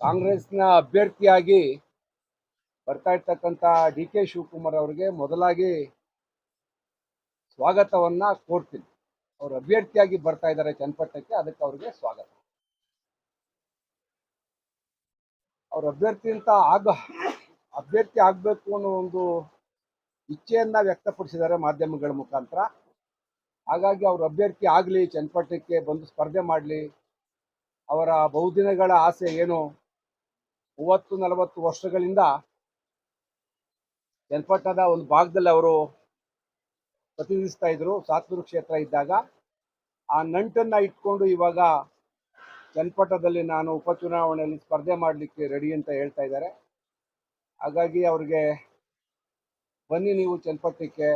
ಕಾಂಗ್ರೆಸ್ನ ಅಭ್ಯರ್ಥಿಯಾಗಿ ಬರ್ತಾ ಇರ್ತಕ್ಕಂಥ ಡಿ ಕೆ ಶಿವಕುಮಾರ್ ಅವರಿಗೆ ಮೊದಲಾಗಿ ಸ್ವಾಗತವನ್ನ ಕೋರ್ತೀನಿ. ಅವರು ಅಭ್ಯರ್ಥಿಯಾಗಿ ಬರ್ತಾ ಇದ್ದಾರೆ ಚನ್ನಪಟ್ಟಣಕ್ಕೆ, ಅದಕ್ಕೆ ಅವ್ರಿಗೆ ಸ್ವಾಗತ. ಅವ್ರ ಅಭ್ಯರ್ಥಿ ಅಂತ ಆಗ, ಅಭ್ಯರ್ಥಿ ಆಗಬೇಕು ಅನ್ನೋ ಒಂದು ಇಚ್ಛೆಯನ್ನ ವ್ಯಕ್ತಪಡಿಸಿದ್ದಾರೆ ಮಾಧ್ಯಮಗಳ ಮುಖಾಂತರ. ಹಾಗಾಗಿ ಅವ್ರ ಅಭ್ಯರ್ಥಿ ಆಗಲಿ, ಚನ್ನಪಟ್ಟಣಕ್ಕೆ ಬಂದು ಸ್ಪರ್ಧೆ ಮಾಡಲಿ, ಅವರ ಬಹುದಿನಗಳ ಆಸೆ ಏನು ಮೂವತ್ತು ನಲವತ್ತು ವರ್ಷಗಳಿಂದ ಚನ್ನಪಟ್ಟಣದ ಒಂದು ಭಾಗದಲ್ಲಿ ಅವರು ಪ್ರತಿನಿಧಿಸ್ತಾ ಇದ್ರು. ಸಾತ್ನೂರು ಕ್ಷೇತ್ರ ಇದ್ದಾಗ ಆ ನಂಟನ್ನ ಇಟ್ಕೊಂಡು ಇವಾಗ ಚನ್ನಪಟ್ಟಣದಲ್ಲಿ ನಾನು ಉಪಚುನಾವಣೆಯಲ್ಲಿ ಸ್ಪರ್ಧೆ ಮಾಡಲಿಕ್ಕೆ ರೆಡಿ ಅಂತ ಹೇಳ್ತಾ ಇದ್ದಾರೆ. ಹಾಗಾಗಿ ಅವ್ರಿಗೆ ಬನ್ನಿ ನೀವು ಚನ್ನಪಟ್ಟಣಕ್ಕೆ.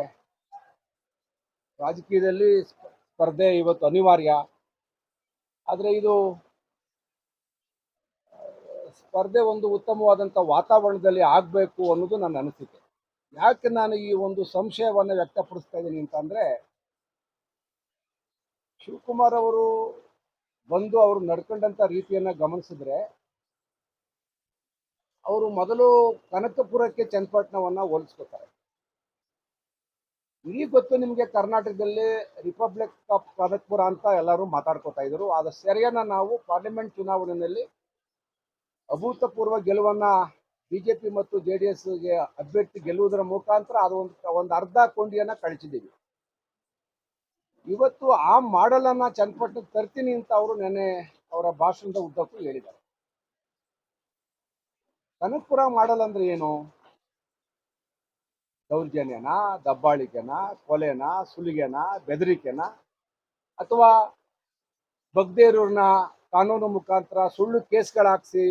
ರಾಜಕೀಯದಲ್ಲಿ ಸ್ಪರ್ಧೆ ಇವತ್ತು ಅನಿವಾರ್ಯ. ಆದರೆ ಇದು ಸ್ಪರ್ಧೆ ಒಂದು ಉತ್ತಮವಾದಂಥ ವಾತಾವರಣದಲ್ಲಿ ಆಗಬೇಕು ಅನ್ನೋದು ನನ್ನ ಅನಿಸಿಕೆ. ಯಾಕೆ ನಾನು ಈ ಒಂದು ಸಂಶಯವನ್ನು ವ್ಯಕ್ತಪಡಿಸ್ತಾ ಇದ್ದೀನಿ ಅಂತಂದ್ರೆ ಶಿವಕುಮಾರ್ ಅವರು ಬಂದು ಅವರು ನಡ್ಕೊಂಡಂಥ ರೀತಿಯನ್ನ ಗಮನಿಸಿದ್ರೆ, ಅವರು ಮೊದಲು ಕನಕಪುರಕ್ಕೆ ಚನ್ನಪಟ್ಟಣವನ್ನು ಹೋಲಿಸ್ಕೋತಾರೆ. ಇಲ್ಲಿ ಗೊತ್ತು ನಿಮಗೆ ಕರ್ನಾಟಕದಲ್ಲಿ ರಿಪಬ್ಲಿಕ್ ಆಫ್ ಕನಕಪುರ ಅಂತ ಎಲ್ಲರೂ ಮಾತಾಡ್ಕೋತಾ ಇದ್ರು. ಅದು ಸರಿಯನ್ನು ನಾವು ಪಾರ್ಲಿಮೆಂಟ್ ಚುನಾವಣೆಯಲ್ಲಿ ಅಭೂತಪೂರ್ವ ಗೆಲುವನ್ನ ಬಿಜೆಪಿ ಮತ್ತು ಜೆ ಡಿ ಎಸ್ಗೆ ಅಭ್ಯರ್ಥಿ ಗೆಲ್ಲುವುದರ ಮುಖಾಂತರ ಅದು ಒಂದು ಒಂದು ಅರ್ಧ ಕೊಂಡಿಯನ್ನ ಕಳಿಸಿದ್ದೀವಿ. ಇವತ್ತು ಆ ಮಾಡಲನ್ನು ಅನ್ನ ಚನ್ನಪಟ್ಟಣಕ್ಕೆ ತರ್ತೀನಿ ಅಂತ ಅವರು ನೆನ್ನೆ ಅವರ ಭಾಷಣದ ಉದ್ದಕ್ಕೂ ಹೇಳಿದ್ದಾರೆ. ಕನಕಪುರ ಮಾಡಲ್ ಅಂದ್ರೆ ಏನು? ದೌರ್ಜನ್ಯನ, ದಬ್ಬಾಳಿಕೆನಾ, ಕೊಲೆನ, ಸುಲಿಗೆನ, ಬೆದರಿಕೆನ? ಅಥವಾ ಬಗ್ದೇ ಕಾನೂನು ಮುಖಾಂತರ ಸುಳ್ಳು ಕೇಸ್ಗಳು ಹಾಕ್ಸಿ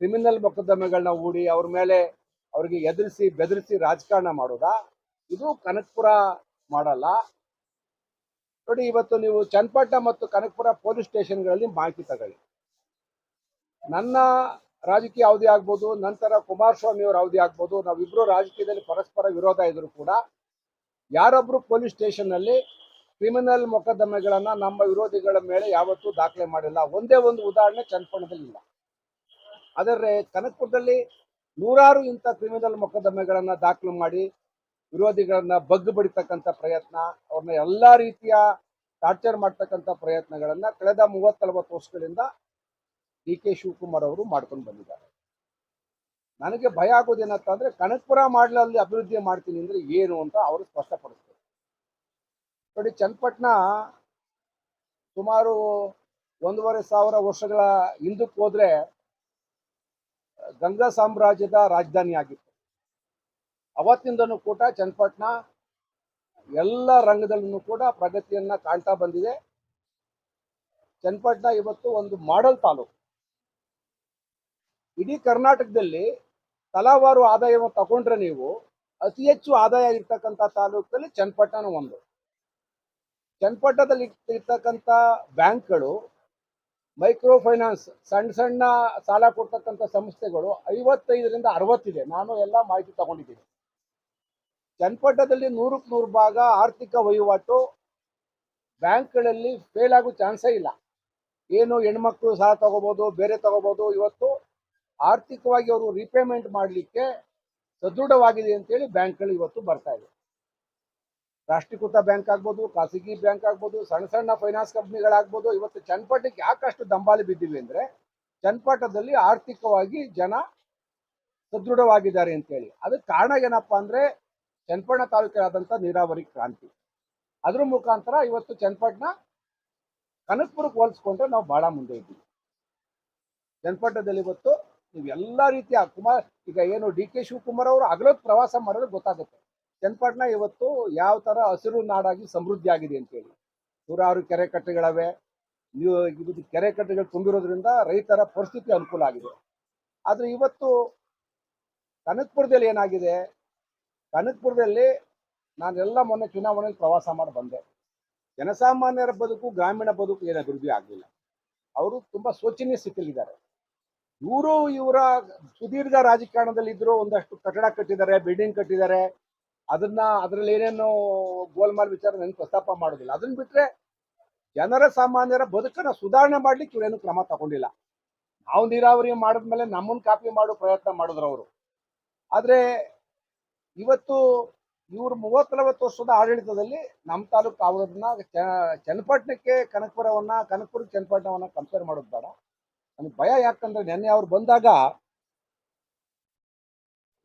ಕ್ರಿಮಿನಲ್ ಮೊಕದ್ದಮೆಗಳನ್ನ ಹೂಡಿ ಅವ್ರ ಮೇಲೆ ಅವ್ರಿಗೆ ಎದುರಿಸಿ ಬೆದರಿಸಿ ರಾಜಕಾರಣ ಮಾಡೋದಾ? ಇದು ಕನಕಪುರ ಮಾಡಲ್ಲ. ನೋಡಿ, ಇವತ್ತು ನೀವು ಚನ್ನಪಟ್ಟಣ ಮತ್ತು ಕನಕಪುರ ಪೊಲೀಸ್ ಸ್ಟೇಷನ್ಗಳಲ್ಲಿ ಮಾಹಿತಿ ತಗೊಳ್ಳಿ. ನನ್ನ ರಾಜಕೀಯ ಅವಧಿ ಆಗ್ಬೋದು, ನಂತರ ಕುಮಾರಸ್ವಾಮಿ ಅವರ ಅವಧಿ ಆಗ್ಬೋದು ನಾವಿಬ್ಬರು ರಾಜಕೀಯದಲ್ಲಿ ಪರಸ್ಪರ ವಿರೋಧ ಇದ್ರು ಕೂಡ ಯಾರೊಬ್ರು ಪೊಲೀಸ್ ಸ್ಟೇಷನ್ನಲ್ಲಿ ಕ್ರಿಮಿನಲ್ ಮೊಕದ್ದಮೆಗಳನ್ನ ನಮ್ಮ ವಿರೋಧಿಗಳ ಮೇಲೆ ಯಾವತ್ತೂ ದಾಖಲೆ ಮಾಡಿಲ್ಲ. ಒಂದೇ ಒಂದು ಉದಾಹರಣೆ ಚನ್ನಪಟ್ಟಣದಲ್ಲಿ ಇಲ್ಲ ಆದರೆ ಕನಕಪುರದಲ್ಲಿ ನೂರಾರು ಇಂಥ ಕ್ರಿಮಿನಲ್ ಮೊಕದ್ದಮೆಗಳನ್ನ ದಾಖಲು ಮಾಡಿ ವಿರೋಧಿಗಳನ್ನ ಬಗ್ಗು ಬಡಿತಕ್ಕಂಥ ಪ್ರಯತ್ನ, ಅವ್ರನ್ನ ಎಲ್ಲ ರೀತಿಯ ಟಾರ್ಚರ್ ಮಾಡ್ತಕ್ಕಂಥ ಪ್ರಯತ್ನಗಳನ್ನ ಕಳೆದ ಮೂವತ್ತಲ್ವತ್ತು ವರ್ಷಗಳಿಂದ ಡಿ ಕೆ ಶಿವಕುಮಾರ್ ಅವರು ಮಾಡ್ಕೊಂಡು ಬಂದಿದ್ದಾರೆ. ನನಗೆ ಭಯ ಆಗೋದೇನಂತ ಅಂದ್ರೆ ಕನಕಪುರ ಮಾಡಲಲ್ಲಿ ಅಭಿವೃದ್ಧಿ ಮಾಡ್ತೀನಿ ಅಂದ್ರೆ ಏನು ಅಂತ ಅವರು ಸ್ಪಷ್ಟಪಡಿಸ್ತಾರೆ. ನೋಡಿ, ಚನ್ನಪಟ್ಟಣ ಸುಮಾರು ಒಂದೂವರೆ ಸಾವಿರ ವರ್ಷಗಳ ಹಿಂದಕ್ಕೆ ಹೋದ್ರೆ ಗಂಗಾ ಸಾಮ್ರಾಜ್ಯದ ರಾಜಧಾನಿ ಆಗಿತ್ತು ಅವತ್ತಿಂದನೂ ಕೂಡ ಚನ್ನಪಟ್ಟಣ ಎಲ್ಲ ರಂಗದಲ್ಲೂ ಕೂಡ ಪ್ರಗತಿಯನ್ನ ಕಾಣ್ತಾ ಬಂದಿದೆ. ಚನ್ನಪಟ್ಟಣ ಇವತ್ತು ಒಂದು ಮಾಡಲ್ ತಾಲೂಕು. ಇಡೀ ಕರ್ನಾಟಕದಲ್ಲಿ ತಲಾವಾರು ಆದಾಯವನ್ನು ತಗೊಂಡ್ರೆ ನೀವು ಅತಿ ಹೆಚ್ಚು ಆದಾಯ ಇರ್ತಕ್ಕಂಥ ತಾಲೂಕಲ್ಲಿ ಚನ್ನಪಟ್ಟಣ ಒಂದು. ಚನ್ನಪಟ್ಟಣದಲ್ಲಿ ಇರ್ತಕ್ಕಂಥ ಬ್ಯಾಂಕ್ಗಳು ಮೈಕ್ರೋ ಫೈನಾನ್ಸ್ ಸಣ್ಣ ಸಣ್ಣ ಸಾಲ ಕೊಡ್ತಕ್ಕಂಥ ಸಂಸ್ಥೆಗಳು ಐವತ್ತೈದರಿಂದ ಅರವತ್ತಿದೆ. ನಾನು ಎಲ್ಲ ಮಾಹಿತಿ ತಗೊಂಡಿದ್ದೀನಿ. ಚನ್ನಪಟ್ಟದಲ್ಲಿ ನೂರಕ್ಕೆ ನೂರು ಭಾಗ ಆರ್ಥಿಕ ವಹಿವಾಟು. ಬ್ಯಾಂಕ್ಗಳಲ್ಲಿ ಫೇಲ್ ಆಗೋ ಚಾನ್ಸೇ ಇಲ್ಲ. ಏನು ಹೆಣ್ಮಕ್ಳು ಸಾಲ ತಗೋಬೋದು, ಬೇರೆ ತಗೋಬೋದು. ಇವತ್ತು ಆರ್ಥಿಕವಾಗಿ ಅವರು ರಿಪೇಮೆಂಟ್ ಮಾಡಲಿಕ್ಕೆ ಸದೃಢವಾಗಿದೆ ಅಂತೇಳಿ ಬ್ಯಾಂಕ್ಗಳು ಇವತ್ತು ಬರ್ತಾ ಇದೆ. ರಾಷ್ಟ್ರೀಕೃತ ಬ್ಯಾಂಕ್ ಆಗ್ಬೋದು, ಖಾಸಗಿ ಬ್ಯಾಂಕ್ ಆಗ್ಬೋದು, ಸಣ್ಣ ಸಣ್ಣ ಫೈನಾನ್ಸ್ ಕಂಪ್ನಿಗಳಾಗ್ಬೋದು, ಇವತ್ತು ಚನ್ನಪಟ್ಟಕ್ಕೆ ಯಾಕಷ್ಟು ದಂಬಾಲಿ ಬಿದ್ದಿವೆ ಅಂದ್ರೆ ಚನ್ನಪಟ್ಟದಲ್ಲಿ ಆರ್ಥಿಕವಾಗಿ ಜನ ಸದೃಢವಾಗಿದ್ದಾರೆ ಅಂತೇಳಿ ಅದಕ್ಕೆ ಕಾರಣ ಏನಪ್ಪಾ ಅಂದ್ರೆ ಚನ್ನಪಟ್ಟಣ ತಾಲೂಕಿನಾದಂಥ ನೀರಾವರಿ ಕ್ರಾಂತಿ. ಅದ್ರ ಮುಖಾಂತರ ಇವತ್ತು ಚನ್ನಪಟ್ಟಣ ಕನಕಪುರಕ್ಕೆ ಹೋಲಿಸ್ಕೊಂಡ್ರೆ ನಾವು ಬಹಳ ಮುಂದೆ ಇದ್ದೀವಿ. ಚನ್ನಪಟ್ಟಣದಲ್ಲಿ ಇವತ್ತು ನೀವು ಎಲ್ಲ ರೀತಿಯ ಕುಮಾರ್, ಈಗ ಏನು ಡಿ ಕೆ ಶಿವಕುಮಾರ್ ಅವರು ಹಗಲೊತ್ತು ಪ್ರವಾಸ ಮಾಡಿದ್ರೆ ಗೊತ್ತಾಗುತ್ತೆ. ಚನ್ನಪಟ್ಟಣ ಇವತ್ತು ಯಾವ ತರ ಹಸಿರು ನಾಡಾಗಿ ಸಮೃದ್ಧಿ ಆಗಿದೆ ಅಂತೇಳಿ ನೂರಾರು ಕೆರೆ ಕಟ್ಟೆಗಳವೆ. ಇದು ಕೆರೆ ಕಟ್ಟೆಗಳು ತುಂಬಿರೋದ್ರಿಂದ ರೈತರ ಪರಿಸ್ಥಿತಿ ಅನುಕೂಲ ಆಗಿದೆ. ಆದ್ರೆ ಇವತ್ತು ಕನಕಪುರದಲ್ಲಿ ಏನಾಗಿದೆ? ಕನಕಪುರದಲ್ಲಿ ನಾನೆಲ್ಲ ಮೊನ್ನೆ ಚುನಾವಣೆಯಲ್ಲಿ ಪ್ರವಾಸ ಮಾಡಿ ಬಂದೆ. ಜನಸಾಮಾನ್ಯರ ಬದುಕು, ಗ್ರಾಮೀಣ ಬದುಕು ಏನು ಅಭಿವೃದ್ಧಿ ಆಗಲಿಲ್ಲ. ಅವರು ತುಂಬಾ ಶೋಚನೀಯ ಸ್ಥಿತಿಯಲ್ಲಿದ್ದಾರೆ. ಇವರು ಇವರ ಸುದೀರ್ಘ ರಾಜಕಾರಣದಲ್ಲಿ ಇದ್ರು ಒಂದಷ್ಟು ಕಟ್ಟಡ ಕಟ್ಟಿದ್ದಾರೆ ಬಿಲ್ಡಿಂಗ್ ಕಟ್ಟಿದ್ದಾರೆ. ಅದನ್ನ ಅದ್ರಲ್ಲಿ ಏನೇನು ಗೋಲ್ಮಾಲ್ ವಿಚಾರ ನನ್ಗೆ ಪ್ರಸ್ತಾಪ ಮಾಡೋದಿಲ್ಲ. ಅದನ್ನ ಬಿಟ್ರೆ ಜನರ ಸಾಮಾನ್ಯರ ಬದುಕನ್ನ ಸುಧಾರಣೆ ಮಾಡ್ಲಿಕ್ಕೆ ಇವರೇನು ಕ್ರಮ ತಗೊಂಡಿಲ್ಲ. ನಾವು ನೀರಾವರಿ ಮಾಡಿದ್ಮೇಲೆ ನಮ್ಮನ್ನು ಕಾಪಿ ಮಾಡೋ ಪ್ರಯತ್ನ ಮಾಡಿದ್ರು ಅವರು. ಆದರೆ ಇವತ್ತು ಇವರು ಮೂವತ್ತು ನಲವತ್ತು ವರ್ಷದ ಆಡಳಿತದಲ್ಲಿ ನಮ್ಮ ತಾಲೂಕು ಅವರನ್ನ ಚನ್ನಪಟ್ಟಣಕ್ಕೆ ಕನಕಪುರವನ್ನ, ಕನಕಪುರ ಚನ್ನಪಟ್ಟಣವನ್ನ ಕಂಪೇರ್ ಮಾಡೋದು ಬೇಡ. ನನಗೆ ಭಯ ಯಾಕಂದ್ರೆ ನೆನ್ನೆ ಅವ್ರು ಬಂದಾಗ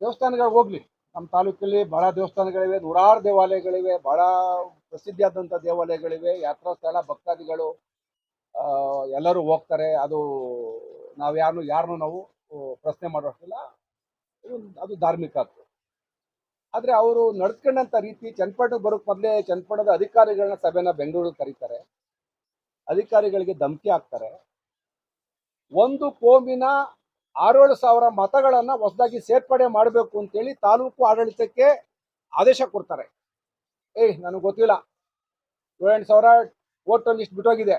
ದೇವಸ್ಥಾನಗಳು ಹೋಗ್ಲಿ. ನಮ್ಮ ತಾಲೂಕಲ್ಲಿ ಭಾಳ ದೇವಸ್ಥಾನಗಳಿವೆ, ನೂರಾರು ದೇವಾಲಯಗಳಿವೆ, ಬಹಳ ಪ್ರಸಿದ್ಧಿಯಾದಂಥ ದೇವಾಲಯಗಳಿವೆ, ಯಾತ್ರಾ ಸ್ಥಳ, ಭಕ್ತಾದಿಗಳು ಎಲ್ಲರೂ ಹೋಗ್ತಾರೆ. ಅದು ನಾವು ಯಾರು ಯಾರನ್ನು ನಾವು ಪ್ರಶ್ನೆ ಮಾಡೋಷ್ಟಿಲ್ಲ ಅದು ಧಾರ್ಮಿಕ ಅದು ಆದರೆ ಅವರು ನಡ್ಕೊಂಡಂಥ ರೀತಿ ಚನ್ನಪಟ್ಟಣಕ್ಕೆ ಬರೋಕ್ಕೆ ಮೊದಲೇ ಚನ್ನಪಟ್ಟಣದ ಅಧಿಕಾರಿಗಳನ್ನ ಸಭೆನ ಬೆಂಗಳೂರಿಗೆ ಕರೀತಾರೆ. ಅಧಿಕಾರಿಗಳಿಗೆ ಧಮಕಿ ಹಾಕ್ತಾರೆ. ಒಂದು ಕೋಮಿನ ಆರೇಳು ಸಾವಿರ ಮತಗಳನ್ನ ಹೊಸದಾಗಿ ಸೇರ್ಪಡೆ ಮಾಡಬೇಕು ಅಂತೇಳಿ ತಾಲೂಕು ಆಡಳಿತಕ್ಕೆ ಆದೇಶ ಕೊಡ್ತಾರೆ. ಏಯ್, ನನಗೆ ಗೊತ್ತಿಲ್ಲ. ಏಳೆಂಟು ಸಾವಿರ ವೋಟರ್ ಲಿಸ್ಟ್ ಬಿಟ್ಟೋಗಿದೆ.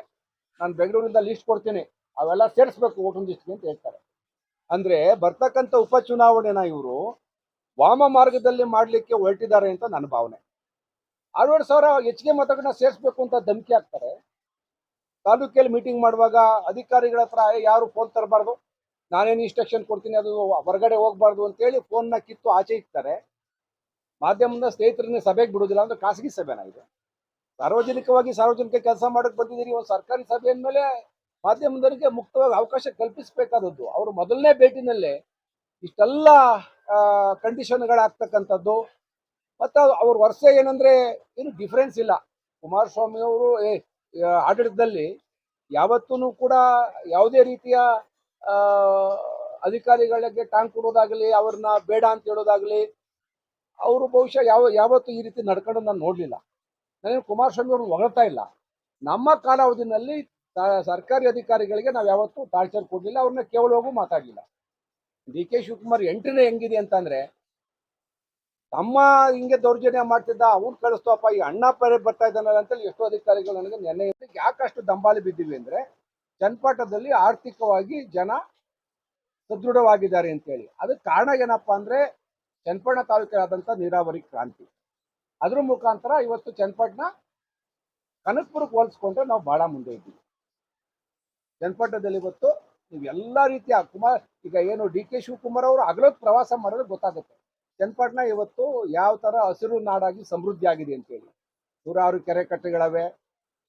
ನಾನು ಬೆಂಗಳೂರಿಂದ ಲಿಸ್ಟ್ ಕೊಡ್ತೀನಿ. ಅವೆಲ್ಲ ಸೇರಿಸ್ಬೇಕು ವೋಟರ್ ಲಿಸ್ಟ್ಗೆ ಅಂತ ಹೇಳ್ತಾರೆ. ಅಂದ್ರೆ ಬರ್ತಕ್ಕಂಥ ಉಪಚುನಾವಣೆನ ಇವರು ವಾಮ ಮಾರ್ಗದಲ್ಲಿ ಮಾಡಲಿಕ್ಕೆ ಹೊರಟಿದ್ದಾರೆ ಅಂತ ನನ್ನ ಭಾವನೆ. ಆರೇಳು ಸಾವಿರ ಹೆಚ್ಚಿಗೆ ಮತಗಳನ್ನ ಸೇರಿಸ್ಬೇಕು ಅಂತ ಧಮಕಿ ಹಾಕ್ತಾರೆ. ತಾಲೂಕಲ್ಲಿ ಮೀಟಿಂಗ್ ಮಾಡುವಾಗ ಅಧಿಕಾರಿಗಳ ಹತ್ರ ಯಾರು ಫೋನ್ ತರಬಾರ್ದು? ನಾನೇನು ಇನ್ಸ್ಟ್ರಕ್ಷನ್ ಕೊಡ್ತೀನಿ, ಅದು ಹೊರಗಡೆ ಹೋಗ್ಬಾರ್ದು ಅಂತೇಳಿ ಫೋನ್ನ ಕಿತ್ತು ಆಚೆ ಇಕ್ತಾರೆ. ಮಾಧ್ಯಮದ ಸ್ನೇಹಿತರನ್ನ ಸಭೆಗೆ ಬಿಡೋದಿಲ್ಲ ಅಂದ್ರೆ ಖಾಸಗಿ ಸಭೆನ ಇದು? ಸಾರ್ವಜನಿಕವಾಗಿ ಸಾರ್ವಜನಿಕ ಕೆಲಸ ಮಾಡಕ್ ಬಂದಿದ್ದೀರಿ ಒಂದು ಸರ್ಕಾರಿ ಸಭೆ ಅಂದಮೇಲೆ ಮಾಧ್ಯಮದವರಿಗೆ ಮುಕ್ತವಾಗಿ ಅವಕಾಶ ಕಲ್ಪಿಸಬೇಕಾದದ್ದು. ಅವರು ಮೊದಲನೇ ಭೇಟಿನಲ್ಲೇ ಇಷ್ಟೆಲ್ಲ ಕಂಡೀಷನ್ಗಳಾಗ್ತಕ್ಕಂಥದ್ದು ಮತ್ತು ಅವ್ರ ವರ್ಷ ಏನಂದ್ರೆ ಏನು ಡಿಫ್ರೆನ್ಸ್ ಇಲ್ಲ. ಕುಮಾರಸ್ವಾಮಿ ಅವರು ಆಡಳಿತದಲ್ಲಿ ಯಾವತ್ತೂ ಕೂಡ ಯಾವುದೇ ರೀತಿಯ ಅಧಿಕಾರಿಗಳಿಗೆ ಟಾಂಗ್ ಕೊಡೋದಾಗಲಿ, ಅವ್ರನ್ನ ಬೇಡ ಅಂತ ಹೇಳೋದಾಗಲಿ, ಅವರು ಬಹುಶಃ ಯಾವ, ಯಾವತ್ತು ಈ ರೀತಿ ನಡ್ಕೊಂಡು ನಾನು ನೋಡಲಿಲ್ಲ. ನನಗೆ ಕುಮಾರಸ್ವಾಮಿ ಅವ್ರನ್ನ ಹೊಗಳ್ತಾ ಇಲ್ಲ. ನಮ್ಮ ಕಾಲಾವಧಿನಲ್ಲಿ ಸರ್ಕಾರಿ ಅಧಿಕಾರಿಗಳಿಗೆ ನಾವು ಯಾವತ್ತೂ ಟಾರ್ಚರ್ ಕೊಡಲಿಲ್ಲ, ಅವ್ರನ್ನ ಹೋಗು ಮಾತಾಡಲಿಲ್ಲ. ಡಿ ಕೆ ಶಿವಕುಮಾರ್ ಎಂಟನೇ ಹೆಂಗಿದೆ ಅಂತಂದ್ರೆ, ತಮ್ಮ ಹಿಂಗೆ ದೌರ್ಜನ್ಯ ಮಾಡ್ತಿದ್ದ, ಅವ್ನು ಕಳಿಸ್ತೋಪ್ಪ ಈ ಅಣ್ಣ ಪರೆ ಬರ್ತಾ ಇದ್ದಾನಲ್ಲ ಅಂತೇಳಿ ಎಷ್ಟೋ ಅಧಿಕಾರಿಗಳು ನನಗೆ ನೆನ್ನೆ ಯಾಕಷ್ಟು ದಂಬಾಲಿ ಬಿದ್ದಿವಿ ಅಂದ್ರೆ ಚನ್ನಪಟ್ಟಣದಲ್ಲಿ ಆರ್ಥಿಕವಾಗಿ ಜನ ಸದೃಢವಾಗಿದ್ದಾರೆ ಅಂತೇಳಿ. ಅದಕ್ಕೆ ಕಾರಣ ಏನಪ್ಪಾ ಅಂದ್ರೆ ಚನ್ನಪಟ್ಟಣ ತಾಲೂಕಿನಾದಂಥ ನೀರಾವರಿ ಕ್ರಾಂತಿ. ಅದ್ರ ಮುಖಾಂತರ ಇವತ್ತು ಚನ್ನಪಟ್ಟಣ ಕನಕಪುರಕ್ಕೆ ಹೋಲಿಸ್ಕೊಂಡ್ರೆ ನಾವು ಬಹಳ ಮುಂದೆ ಇದ್ದೀವಿ. ಚನ್ನಪಟ್ಟಣದಲ್ಲಿ ಇವತ್ತು ನೀವು ಎಲ್ಲ ರೀತಿಯ ಕುಮಾರ್, ಈಗ ಏನು ಡಿ ಕೆ ಶಿವಕುಮಾರ್ ಅವರು ಹಗಲೊತ್ತು ಪ್ರವಾಸ ಮಾಡಿದ್ರೆ ಗೊತ್ತಾಗುತ್ತೆ. ಚನ್ನಪಟ್ಟಣ ಇವತ್ತು ಯಾವ ಥರ ಹಸಿರು ನಾಡಾಗಿ ಸಮೃದ್ಧಿ ಆಗಿದೆ ಅಂತೇಳಿ. ನೂರಾರು ಕೆರೆ ಕಟ್ಟೆಗಳವೆ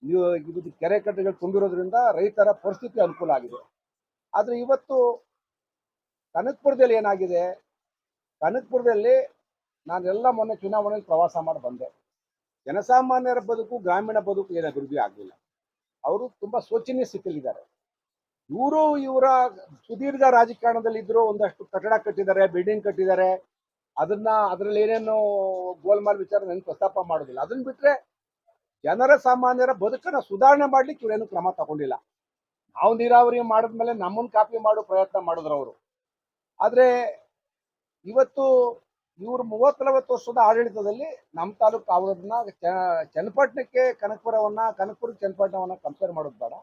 ನೀವು ಇದು ಕೆರೆ ಕಟ್ಟೆಗಳು ತುಂಬಿರೋದ್ರಿಂದ ರೈತರ ಪರಿಸ್ಥಿತಿ ಅನುಕೂಲ ಆಗಿದೆ. ಆದ್ರೆ ಇವತ್ತು ಕನಕಪುರದಲ್ಲಿ ಏನಾಗಿದೆ? ಕನಕಪುರದಲ್ಲಿ ನಾನೆಲ್ಲ ಮೊನ್ನೆ ಚುನಾವಣೆಯಲ್ಲಿ ಪ್ರವಾಸ ಮಾಡಿ ಬಂದೆ. ಜನಸಾಮಾನ್ಯರ ಬದುಕು, ಗ್ರಾಮೀಣ ಬದುಕು ಏನು ಅಭಿವೃದ್ಧಿ ಆಗಲಿಲ್ಲ. ಅವರು ತುಂಬಾ ಶೋಚನೀಯ ಸ್ಥಿತಿಯಲ್ಲಿದ್ದಾರೆ. ಇವರು ಇವರ ಸುದೀರ್ಘ ರಾಜಕಾರಣದಲ್ಲಿ ಇದ್ರು, ಒಂದಷ್ಟು ಕಟ್ಟಡ ಕಟ್ಟಿದ್ದಾರೆ ಬಿಲ್ಡಿಂಗ್ ಕಟ್ಟಿದ್ದಾರೆ. ಅದನ್ನ, ಅದ್ರಲ್ಲಿ ಏನೇನು ಗೋಲ್ಮಾಲ್ ವಿಚಾರ ನನ್ಗೆ ಪ್ರಸ್ತಾಪ ಮಾಡೋದಿಲ್ಲ. ಅದನ್ನ ಬಿಟ್ರೆ ಜನರ ಸಾಮಾನ್ಯರ ಬದುಕನ್ನ ಸುಧಾರಣೆ ಮಾಡ್ಲಿಕ್ಕೆ ಇವರೇನು ಕ್ರಮ ತಗೊಂಡಿಲ್ಲ. ನಾವು ನೀರಾವರಿ ಮಾಡಿದ್ಮೇಲೆ ನಮ್ಮನ್ನು ಕಾಪಿ ಮಾಡೋ ಪ್ರಯತ್ನ ಮಾಡಿದ್ರು ಅವರು. ಆದ್ರೆ ಇವತ್ತು ಇವರು ಮೂವತ್ತು ನಲವತ್ತು ವರ್ಷದ ಆಡಳಿತದಲ್ಲಿ ನಮ್ಮ ತಾಲೂಕು ಅವರನ್ನ ಚನ್ನಪಟ್ಟಣಕ್ಕೆ ಕನಕಪುರವನ್ನ, ಕನಕಪುರ ಚನ್ನಪಟ್ಟಣವನ್ನ ಕಂಪೇರ್ ಮಾಡೋದು ಬೇಡ.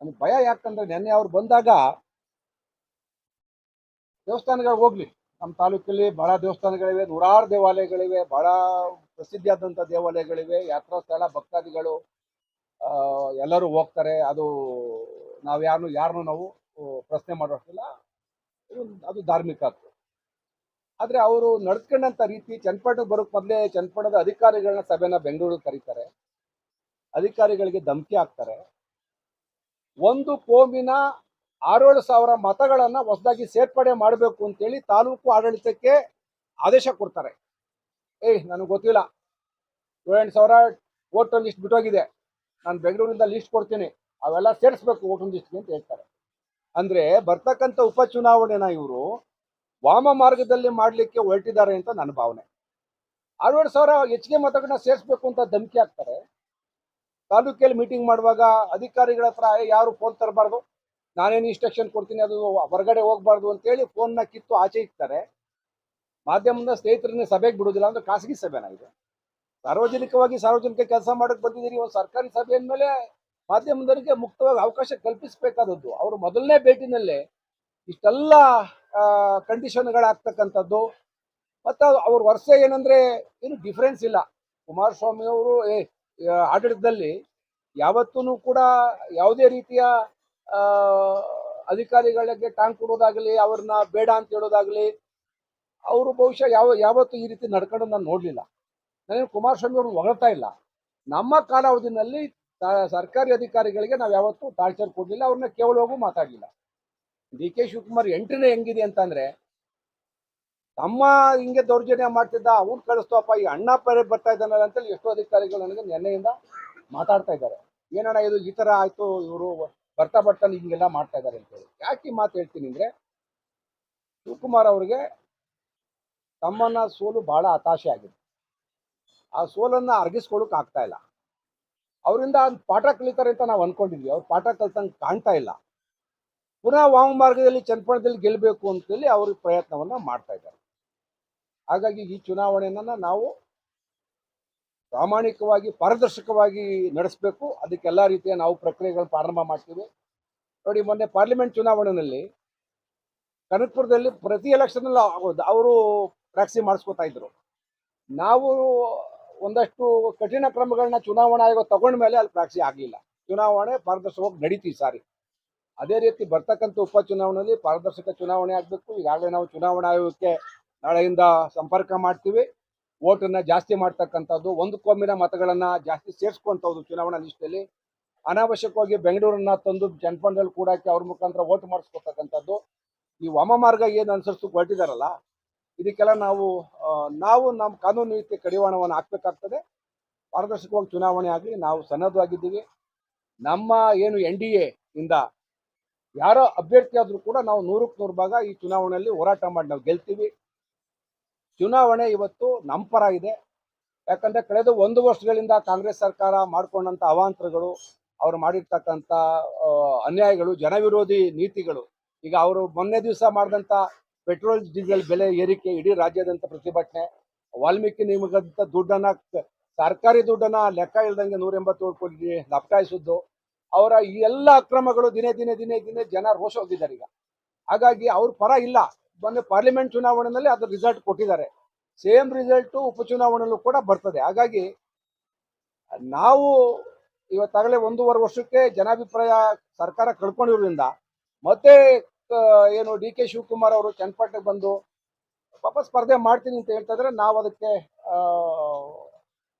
ನನಗೆ ಭಯ ಯಾಕಂದ್ರೆ ನೆನ್ನೆ ಅವ್ರು ಬಂದಾಗ ದೇವಸ್ಥಾನಗಳು ಹೋಗ್ಲಿ. ನಮ್ಮ ತಾಲೂಕಲ್ಲಿ ಬಹಳ ದೇವಸ್ಥಾನಗಳಿವೆ, ನೂರಾರು ದೇವಾಲಯಗಳಿವೆ, ಬಹಳ ಪ್ರಸಿದ್ಧಿಯಾದಂಥ ದೇವಾಲಯಗಳಿವೆ, ಯಾತ್ರಾ ಸ್ಥಳ, ಭಕ್ತಾದಿಗಳು ಎಲ್ಲರೂ ಹೋಗ್ತಾರೆ. ಅದು ನಾವು ಯಾರು ಯಾರನ್ನು ನಾವು ಪ್ರಶ್ನೆ ಮಾಡೋಷ್ಟಿಲ್ಲ ಅದು ಧಾರ್ಮಿಕ ಹಕ್ಕು. ಆದರೆ ಅವರು ನಡ್ಕೊಂಡಂಥ ರೀತಿ ಚನ್ನಪಟ್ಟಣಕ್ಕೆ ಬರೋಕ್ ಮೊದಲೇ ಚನ್ನಪಟ್ಟಣದ ಅಧಿಕಾರಿಗಳನ್ನ ಸಭೆನ ಬೆಂಗಳೂರಿಗೆ ಕರೀತಾರೆ. ಅಧಿಕಾರಿಗಳಿಗೆ ಧಮಕಿ ಹಾಕ್ತಾರೆ. ಒಂದು ಕೋಮಿನ ಆರೇಳು ಸಾವಿರ ಮತಗಳನ್ನ ಹೊಸದಾಗಿ ಸೇರ್ಪಡೆ ಮಾಡಬೇಕು ಅಂತೇಳಿ ತಾಲೂಕು ಆಡಳಿತಕ್ಕೆ ಆದೇಶ ಕೊಡ್ತಾರೆ. ಏಯ್, ನನಗೆ ಗೊತ್ತಿಲ್ಲ. ಏಳೆಂಟು ಸಾವಿರ ಓಟ್ ಲಿಸ್ಟ್ ಬಿಟ್ಟೋಗಿದೆ. ನಾನು ಬೆಂಗಳೂರಿಂದ ಲಿಸ್ಟ್ ಕೊಡ್ತೀನಿ. ಅವೆಲ್ಲ ಸೇರಿಸ್ಬೇಕು ವೋಟರ್ ಲಿಸ್ಟ್ಗೆ ಅಂತ ಹೇಳ್ತಾರೆ. ಅಂದ್ರೆ ಬರ್ತಕ್ಕಂಥ ಉಪಚುನಾವಣೆನ ಇವರು ವಾಮ ಮಾರ್ಗದಲ್ಲಿ ಮಾಡಲಿಕ್ಕೆ ಹೊರಟಿದ್ದಾರೆ ಅಂತ ನನ್ನ ಭಾವನೆ. ಆರೇಳು ಸಾವಿರ ಹೆಚ್ಚಿಗೆ ಮತಗಳನ್ನ ಸೇರಿಸ್ಬೇಕು ಅಂತ ಧಮಕಿ ಹಾಕ್ತಾರೆ. ತಾಲೂಕಲ್ಲಿ ಮೀಟಿಂಗ್ ಮಾಡುವಾಗ ಅಧಿಕಾರಿಗಳ ಹತ್ರ ಯಾರು ಫೋನ್ ತರಬಾರ್ದು? ನಾನೇನು ಇನ್ಸ್ಟ್ರಕ್ಷನ್ ಕೊಡ್ತೀನಿ? ಅದು ಹೊರಗಡೆ ಹೋಗ್ಬಾರ್ದು? ಅಂತೇಳಿ ಫೋನ್ನ ಕಿತ್ತು ಆಚೆ ಇಕ್ತಾರೆ. ಮಾಧ್ಯಮದ ಸ್ನೇಹಿತರನ್ನ ಸಭೆಗೆ ಬಿಡುವುದಿಲ್ಲ ಅಂದ್ರೆ ಖಾಸಗಿ ಸಭೆನ ಇದು? ಸಾರ್ವಜನಿಕವಾಗಿ ಸಾರ್ವಜನಿಕ ಕೆಲಸ ಮಾಡಕ್ ಬಂದಿದ್ದೀರಿ ಒಂದು ಸರ್ಕಾರಿ ಸಭೆ ಅಂದಮೇಲೆ ಮಾಧ್ಯಮದವರಿಗೆ ಮುಕ್ತವಾಗಿ ಅವಕಾಶ ಕಲ್ಪಿಸಬೇಕಾದದ್ದು. ಅವರು ಮೊದಲನೇ ಭೇಟಿನಲ್ಲೇ ಇಷ್ಟೆಲ್ಲ ಕಂಡೀಷನ್ಗಳಾಗ್ತಕ್ಕಂಥದ್ದು ಮತ್ತು ಅವ್ರ ವರ್ಷ ಏನಂದ್ರೆ ಏನು ಡಿಫ್ರೆನ್ಸ್ ಇಲ್ಲ. ಕುಮಾರಸ್ವಾಮಿ ಅವರು ಆಡಳಿತದಲ್ಲಿ ಯಾವತ್ತೂ ಕೂಡ ಯಾವುದೇ ರೀತಿಯ ಅಧಿಕಾರಿಗಳಿಗೆ ಟಾಂಗ್ ಕೊಡೋದಾಗಲಿ, ಅವ್ರನ್ನ ಬೇಡ ಅಂತ ಹೇಳೋದಾಗಲಿ ಅವರು ಬಹುಶಃ ಯಾವ, ಯಾವತ್ತು ಈ ರೀತಿ ನಡ್ಕೊಂಡು ನಾನು ನೋಡಲಿಲ್ಲ. ನನಗೆ ಕುಮಾರಸ್ವಾಮಿ ಅವರು ಹೊಗಳ್ತಾ ಇಲ್ಲ. ನಮ್ಮ ಕಾಲಾವಧಿನಲ್ಲಿ ಸರ್ಕಾರಿ ಅಧಿಕಾರಿಗಳಿಗೆ ನಾವು ಯಾವತ್ತೂ ಟಾರ್ಚರ್ ಕೊಡಲಿಲ್ಲ. ಅವ್ರನ್ನ ಹೋಗು ಮಾತಾಡಲಿಲ್ಲ. ಡಿ ಕೆ ಶಿವಕುಮಾರ್ ಎಂಟ್ರಿನೇ ಹೆಂಗಿದೆ ಅಂತಂದ್ರೆ, ತಮ್ಮ ಹಿಂಗೆ ದೌರ್ಜನ್ಯ ಮಾಡ್ತಿದ್ದ, ಅವ್ನು ಕಳಿಸ್ತೋಪ್ಪ ಈ ಅಣ್ಣ ಪೇರೆ ಬರ್ತಾ ಇದ್ದಾನಲ್ಲ ಅಂತೇಳಿ ಎಷ್ಟೋ ಅಧಿಕಾರಿಗಳು ನನಗೆ ನೆನ್ನೆಯಿಂದ ಮಾತಾಡ್ತಾ ಇದ್ದಾರೆ. ಏನಣ್ಣ ಇದು ಈ ತರ ಆಯ್ತು, ಇವರು ಬರ್ತಾ ಬರ್ತಾನೆ ಹಿಂಗೆಲ್ಲ ಮಾಡ್ತಾ ಇದ್ದಾರೆ ಅಂತೇಳಿ. ಯಾಕೆ ಮಾತು ಹೇಳ್ತೀನಿ ಅಂದ್ರೆ, ಶಿವಕುಮಾರ್ ಅವರಿಗೆ ತಮ್ಮನ್ನ ಸೋಲು ಬಹಳ ಹತಾಶೆ ಆಗಿದೆ. ಆ ಸೋಲನ್ನ ಅರ್ಗಿಸ್ಕೊಳ್ಳೋಕೆ ಆಗ್ತಾ ಇಲ್ಲ. ಅವರಿಂದ ಪಾಠ ಕಲಿತಾರೆ ಅಂತ ನಾವು ಅನ್ಕೊಂಡಿದ್ವಿ. ಅವ್ರು ಪಾಠ ಕಲ್ತಂಗೆ ಕಾಣ್ತಾ ಇಲ್ಲ. ಪುನಃ ವಾಮಮಾರ್ಗದಲ್ಲಿ ಚನ್ಪಣದಲ್ಲಿ ಗೆಲ್ಲಬೇಕು ಅಂತೇಳಿ ಅವ್ರಿಗೆ ಪ್ರಯತ್ನವನ್ನ ಮಾಡ್ತಾ ಇದ್ದಾರೆ. ಹಾಗಾಗಿ ಈ ಚುನಾವಣೆಯನ್ನ ನಾವು ಪ್ರಾಮಾಣಿಕವಾಗಿ, ಪಾರದರ್ಶಕವಾಗಿ ನಡೆಸಬೇಕು. ಅದಕ್ಕೆಲ್ಲ ರೀತಿಯ ನಾವು ಪ್ರಕ್ರಿಯೆಗಳನ್ನು ಪ್ರಾರಂಭ ಮಾಡ್ತೀವಿ. ನೋಡಿ, ಮೊನ್ನೆ ಪಾರ್ಲಿಮೆಂಟ್ ಚುನಾವಣೆಯಲ್ಲಿ ಕನಕಪುರದಲ್ಲಿ ಪ್ರತಿ ಎಲೆಕ್ಷನ್ ಅವರು ಪ್ರಾಕ್ಸಿ ಮಾಡಿಸ್ಕೊತಾ ಇದ್ರು. ನಾವು ಒಂದಷ್ಟು ಕಠಿಣ ಕ್ರಮಗಳನ್ನ ಚುನಾವಣಾ ಆಯೋಗ ತಗೊಂಡ ಮೇಲೆ ಅಲ್ಲಿ ಪ್ರಾಕ್ಸಿ ಆಗಲಿಲ್ಲ. ಚುನಾವಣೆ ಪಾರದರ್ಶಕವಾಗಿ ನಡೀತಿ ಸಾರಿ. ಅದೇ ರೀತಿ ಬರ್ತಕ್ಕಂಥ ಉಪಚುನಾವಣೆಯಲ್ಲಿ ಪಾರದರ್ಶಕ ಚುನಾವಣೆ ಆಗಬೇಕು. ಈಗಾಗಲೇ ನಾವು ಚುನಾವಣಾ ಆಯೋಗಕ್ಕೆ ನಾಳೆಯಿಂದ ಸಂಪರ್ಕ ಮಾಡ್ತೀವಿ. ಓಟನ್ನು ಜಾಸ್ತಿ ಮಾಡ್ತಕ್ಕಂಥದ್ದು ಒಂದು ಕೋಮಿನ ಮತಗಳನ್ನ ಜಾಸ್ತಿ ಸೇರಿಸ್ಕೊಂಥದ್ದು ಚುನಾವಣಾ ಲಿಸ್ಟಲ್ಲಿ. ಅನಾವಶ್ಯಕವಾಗಿ ಬೆಂಗಳೂರನ್ನ ತಂದು ಜನಪಂಡಲ್ ಕೂಡಕ್ಕೆ ಅವ್ರ ಮುಖಾಂತರ ಓಟ್ ಮಾಡಿಸ್ಕೊತಕ್ಕಂಥದ್ದು. ಈ ವಾಮ ಮಾರ್ಗ ಏನು ಅನುಸರಿಸು ಹೊರಟಿದಾರಲ್ಲ ಇದಕ್ಕೆಲ್ಲ ನಾವು ನಾವು ನಮ್ಮ ಕಾನೂನು ರೀತಿಯ ಕಡಿವಾಣವನ್ನು ಹಾಕ್ಬೇಕಾಗ್ತದೆ. ಪಾರದರ್ಶಕವಾಗಿ ಚುನಾವಣೆ ಆಗಲಿ, ನಾವು ಸನ್ನದ್ಧವಾಗಿದ್ದೀವಿ ನಮ್ಮ ಏನು ಎನ್ ಡಿ ಎ ಇಂದ ಯಾರೋ ಅಭ್ಯರ್ಥಿ ಆದ್ರೂ ಕೂಡ ನಾವು ನೂರಕ್ಕೆ ನೂರು ಭಾಗ ಈ ಚುನಾವಣೆಯಲ್ಲಿ ಹೋರಾಟ ಮಾಡಿ ನಾವು ಗೆಲ್ತೀವಿ. ಚುನಾವಣೆ ಇವತ್ತು ನಮ್ಮ ಪರ ಇದೆ. ಯಾಕಂದರೆ ಕಳೆದ ಒಂದು ವರ್ಷಗಳಿಂದ ಕಾಂಗ್ರೆಸ್ ಸರ್ಕಾರ ಮಾಡಿಕೊಂಡಂಥ ಅವಾಂತರಗಳು, ಅವರು ಮಾಡಿರ್ತಕ್ಕಂಥ ಅನ್ಯಾಯಗಳು, ಜನವಿರೋಧಿ ನೀತಿಗಳು, ಈಗ ಅವರು ಮೊನ್ನೆ ದಿವಸ ಮಾಡಿದಂಥ ಪೆಟ್ರೋಲ್, ಡೀಸೆಲ್ ಬೆಲೆ ಏರಿಕೆ ಇಡೀ ರಾಜ್ಯಾದ್ಯಂತ ಪ್ರತಿಭಟನೆ. ವಾಲ್ಮೀಕಿ ನಿಮಗಂತ ದುಡ್ಡನ್ನ, ಸರ್ಕಾರಿ ದುಡ್ಡನ್ನ ಲೆಕ್ಕ ಇಲ್ದಂಗೆ ನೂರ ಎಂಬತ್ತೇಳು ಕೋಟಿ ಲಪ್ಟಾಯಿಸಿದ್ದು. ಅವರ ಈ ಎಲ್ಲ ಅಕ್ರಮಗಳು ದಿನೇ ದಿನೇ ದಿನೇ ದಿನೇ ಜನ ರೋಷ ಹೋಗಿದ್ದಾರೆ ಈಗ. ಹಾಗಾಗಿ ಅವ್ರ ಪರ ಇಲ್ಲ. ಮೊನ್ನೆ ಪಾರ್ಲಿಮೆಂಟ್ ಚುನಾವಣೆಯಲ್ಲಿ ಅದ್ರ ರಿಸಲ್ಟ್ ಕೊಟ್ಟಿದ್ದಾರೆ. ಸೇಮ್ ರಿಸಲ್ಟ್ ಉಪಚುನಾವಣೆಯಲ್ಲೂ ಕೂಡ ಬರ್ತದೆ. ಹಾಗಾಗಿ ನಾವು ಇವತ್ತಾಗಲೇ ಒಂದೂವರೆ ವರ್ಷಕ್ಕೆ ಜನಾಭಿಪ್ರಾಯ ಸರ್ಕಾರ ಕಳ್ಕೊಂಡಿರೋದ್ರಿಂದ ಮತ್ತೆ ಏನು ಡಿ ಕೆ ಶಿವಕುಮಾರ್ ಅವರು ಚನ್ನಪಟ್ಟಣಕ್ಕೆ ಬಂದು, ಪಾಪ ಸ್ಪರ್ಧೆ ಮಾಡ್ತೀನಿ ಅಂತ ಹೇಳ್ತಾ ಇದ್ರೆ ನಾವು ಅದಕ್ಕೆ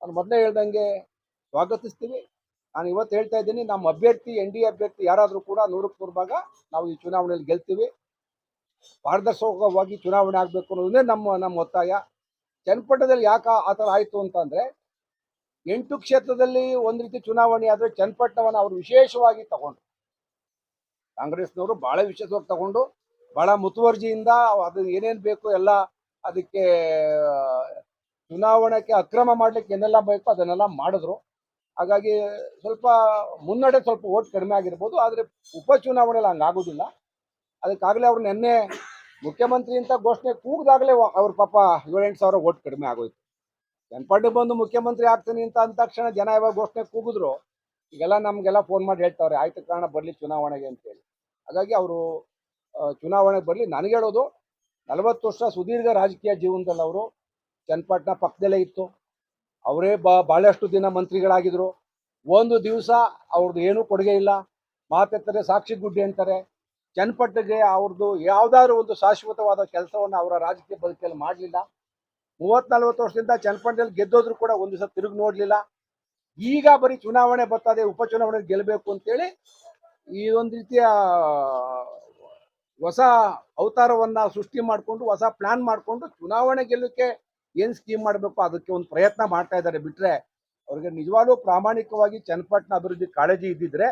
ನಾನು ಮೊದಲೇ ಹೇಳ್ದಂಗೆ ಸ್ವಾಗತಿಸ್ತೀವಿ. ನಾನು ಇವತ್ತು ಹೇಳ್ತಾ ಇದ್ದೀನಿ, ನಮ್ಮ ಅಭ್ಯರ್ಥಿ, ಎನ್ ಡಿ ಅಭ್ಯರ್ಥಿ ಯಾರಾದರೂ ಕೂಡ ನೂರಕ್ಕೆ ನೂರು ನಾವು ಈ ಚುನಾವಣೆಯಲ್ಲಿ ಗೆಲ್ತೀವಿ. ಪಾರದರ್ಶಕವಾಗಿ ಚುನಾವಣೆ ಆಗಬೇಕು ಅನ್ನೋದನ್ನೇ ನಮ್ಮ ನಮ್ಮ ಒತ್ತಾಯ. ಚನ್ನಪಟ್ಟಣದಲ್ಲಿ ಯಾಕೆ ಆ ಥರ ಆಯಿತು ಅಂತಂದರೆ, ಎಂಟು ಕ್ಷೇತ್ರದಲ್ಲಿ ಒಂದು ರೀತಿ ಚುನಾವಣೆ ಆದರೆ ಚನ್ನಪಟ್ಟಣವನ್ನು ಅವರು ವಿಶೇಷವಾಗಿ ತಗೊಂಡು ಕಾಂಗ್ರೆಸ್ನವರು ಬಹಳ ವಿಶೇಷವಾಗಿ ತಗೊಂಡು ಬಹಳ ಮುತುವರ್ಜಿಯಿಂದ ಅದು ಏನೇನು ಬೇಕು ಎಲ್ಲ ಅದಕ್ಕೆ ಚುನಾವಣೆಗೆ ಅಕ್ರಮ ಮಾಡ್ಲಿಕ್ಕೆ ಏನೆಲ್ಲ ಬೇಕು ಅದನ್ನೆಲ್ಲ ಮಾಡಿದ್ರು. ಹಾಗಾಗಿ ಸ್ವಲ್ಪ ಮುನ್ನಡೆ ಸ್ವಲ್ಪ ಓಟ್ ಕಡಿಮೆ ಆಗಿರ್ಬೋದು, ಆದರೆ ಉಪಚುನಾವಣೆಯಲ್ಲಿ ಹಂಗಾಗೋದಿಲ್ಲ ಅದಕ್ಕಾಗಲೇ ಅವ್ರು ನಿನ್ನೆ ಮುಖ್ಯಮಂತ್ರಿ ಅಂತ ಘೋಷಣೆ ಕೂಗ್ದಾಗಲೇ ಅವ್ರ ಪಾಪ ಏಳೆಂಟು ಸಾವಿರ ಓಟ್ ಕಡಿಮೆ ಆಗೋಯ್ತು. ಚನ್ನಪಟ್ಟಣ ಬಂದು ಮುಖ್ಯಮಂತ್ರಿ ಆಗ್ತೀನಿ ಅಂತ ಅಂದ ತಕ್ಷಣ ಜನ ಯಾವಾಗ ಘೋಷಣೆ ಕೂಗಿದ್ರು ಈಗೆಲ್ಲ ನಮಗೆಲ್ಲ ಫೋನ್ ಮಾಡಿ ಹೇಳ್ತಾವ್ರೆ, ಆಯ್ತು ಕಾರಣ ಬರಲಿ ಚುನಾವಣೆಗೆ ಅಂತೇಳಿ. ಹಾಗಾಗಿ ಅವರು ಚುನಾವಣೆಗೆ ಬರಲಿ. ನನಗೆ ಹೇಳೋದು, ನಲವತ್ತು ವರ್ಷ ಸುದೀರ್ಘ ರಾಜಕೀಯ ಜೀವನದಲ್ಲಿ ಅವರು ಚನ್ನಪಟ್ಟಣ ಪಕ್ಕದಲ್ಲೇ ಇತ್ತು. ಅವರೇ ಬಾ ಭಾಳಷ್ಟು ದಿನ ಮಂತ್ರಿಗಳಾಗಿದ್ರು. ಒಂದು ದಿವಸ ಅವ್ರದ್ದು ಏನೂ ಕೊಡುಗೆ ಇಲ್ಲ. ಮಾತೆತ್ತರೆ ಸಾಕ್ಷಿ ಗುಡ್ಡಿ ಅಂತಾರೆ. ಚನ್ನಪಟ್ಟಣಗೆ ಅವ್ರದ್ದು ಯಾವ್ದಾದ್ರು ಒಂದು ಶಾಶ್ವತವಾದ ಕೆಲಸವನ್ನು ಅವರ ರಾಜಕೀಯ ಬದುಕಲ್ಲಿ ಮಾಡಲಿಲ್ಲ. ಮೂವತ್ ನಲ್ವತ್ತು ವರ್ಷದಿಂದ ಚನ್ನಪಟ್ಟಣದಲ್ಲಿ ಗೆದ್ದೋದ್ರು ಕೂಡ ಒಂದು ದಿವಸ ತಿರುಗಿ ನೋಡಲಿಲ್ಲ. ಈಗ ಬರೀ ಚುನಾವಣೆ ಬರ್ತದೆ, ಉಪಚುನಾವಣೆ ಗೆಲ್ಲಬೇಕು ಅಂತೇಳಿ ಈ ಒಂದು ರೀತಿಯ ಹೊಸ ಅವತಾರವನ್ನ ಸೃಷ್ಟಿ ಮಾಡಿಕೊಂಡು, ಹೊಸ ಪ್ಲಾನ್ ಮಾಡಿಕೊಂಡು ಚುನಾವಣೆ ಗೆಲ್ಲಕ್ಕೆ ಏನು ಸ್ಕೀಮ್ ಮಾಡಬೇಕು ಅದಕ್ಕೆ ಒಂದು ಪ್ರಯತ್ನ ಮಾಡ್ತಾ ಇದ್ದಾರೆ. ಬಿಟ್ರೆ ಅವ್ರಿಗೆ ನಿಜವಾಗ್ಲೂ ಪ್ರಾಮಾಣಿಕವಾಗಿ ಚನ್ನಪಟ್ಟಣ ಅಭಿವೃದ್ಧಿ ಕಾಳಜಿ ಇದ್ದಿದ್ರೆ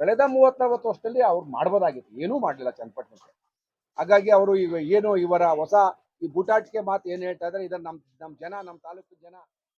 ಕಳೆದ ಮೂವತ್ ವರ್ಷದಲ್ಲಿ ಅವ್ರು ಮಾಡ್ಬೋದಾಗಿತ್ತು. ಏನೂ ಮಾಡಲಿಲ್ಲ ಚನ್ನಪಟ್ಟಣಕ್ಕೆ. ಹಾಗಾಗಿ ಅವರು ಈಗ ಏನು ಇವರ ಹೊಸ ಈ ಬುಟಾಟಿಕೆ ಮಾತು ಏನು ಹೇಳ್ತಾ ಇದ್ದಾರೆ, ಇದನ್ನು ನಮ್ಮ ನಮ್ಮ ಜನ ನಮ್ಮ ತಾಲೂಕು ಜನ